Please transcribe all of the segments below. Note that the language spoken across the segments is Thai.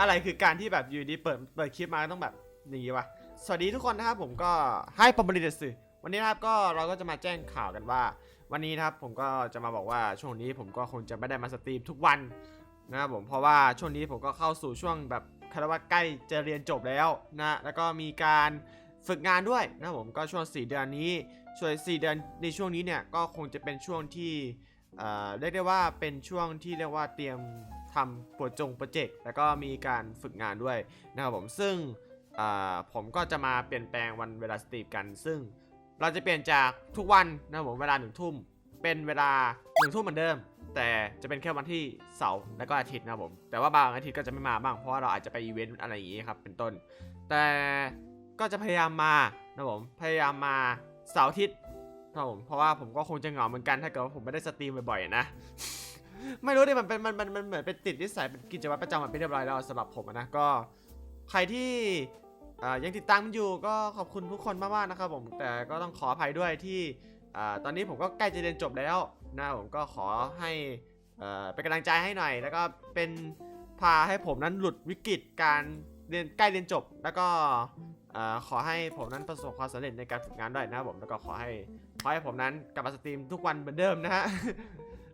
อะไรคือการที่แบบอยู่ดีเปิดเปิดคลิปมาต้องแบบอย่างนี้วะสวัสดีทุกคนนะครับผมก็ให้ปอมบริเดสวันนี้นะครับก็เราก็จะมาแจ้งข่าวกันว่า วันนี้นะครับผมก็จะมาบอกว่าช่วงนี้ผมก็คงจะไม่ได้มาสตรีมทุกวันนะครับผมเพราะว่าช่วงนี้ผมก็เข้าสู่ช่วงแบบคารว่าใกล้จะเรียนจบแล้วนะแล้วก็มีการฝึกงานด้วยนะครับผมก็ช่วง 4 เดือนนี้ช่วง4เดือนในช่วงนี้เนี่ยก็คงจะเป็นช่วงที่เอ่อเรียกได้ว่าเป็นช่วงที่เรียกว่าเตรียม ทำโปรจงโปรเจกต์แล้วก็มีการฝึกงานด้วยนะครับผมซึ่งผมก็จะมาเปลี่ยนแปลงวันเวลาสตรีมกัน ซึ่งเราจะเปลี่ยนจากทุกวันนะครับผมเวลาหนึ่งทุ่มเป็นเวลาหนึ่งทุ่มเหมือนเดิม แต่จะเป็นแค่วันที่เสาร์และก็อาทิตย์นะครับผม แต่ว่าบางอาทิตย์ก็จะไม่มาบ้างเพราะว่าเราอาจจะไปอีเวนต์อะไรอย่างงี้ครับเป็นต้น แต่ก็จะพยายามมานะครับผมพยายามมาเสาร์อาทิตย์ครับผมเพราะว่าผมก็คงจะเหงาเหมือนกันถ้าเกิดว่าผมไม่ได้สตรีมบ่อยๆนะ ไม่รู้ดิมันเป็นมันมันมันเหมือนเป็นติดนิสัยเป็นกิจวัตรประจำวันเป็นเรียบร้อยแล้วสำหรับผมอะนะก็ใครที่อ่อยังติดตามอยู่ก็ขอบคุณทุกคนมากๆนะครับผมแต่ก็ต้องขออภัยด้วยที่อ่าตอนนี้ผมก็ใกล้จะเรียนจบแล้วนะผมก็ขอให้เอ่อเป็นกำลังใจให้หน่อย แล้วก็เป็นพาให้ผมนั้นหลุดวิกฤตการเรียนใกล้เรียนจบ แล้วก็เอ่อขอให้ผมนั้นประสบความสำเร็จในการฝึกงานด้วยนะครับผมแล้วก็ขอให้ขอให้ผมนั้นกลับมาสตรีมทุกวันเหมือนเดิมนะฮะ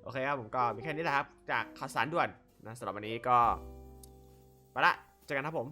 อเคครับผมก็มีแค่นี้แหละครับ จากข่าวสารด่วนนะสำหรับวันนี้ก็ ไปละ เจอกันครับผม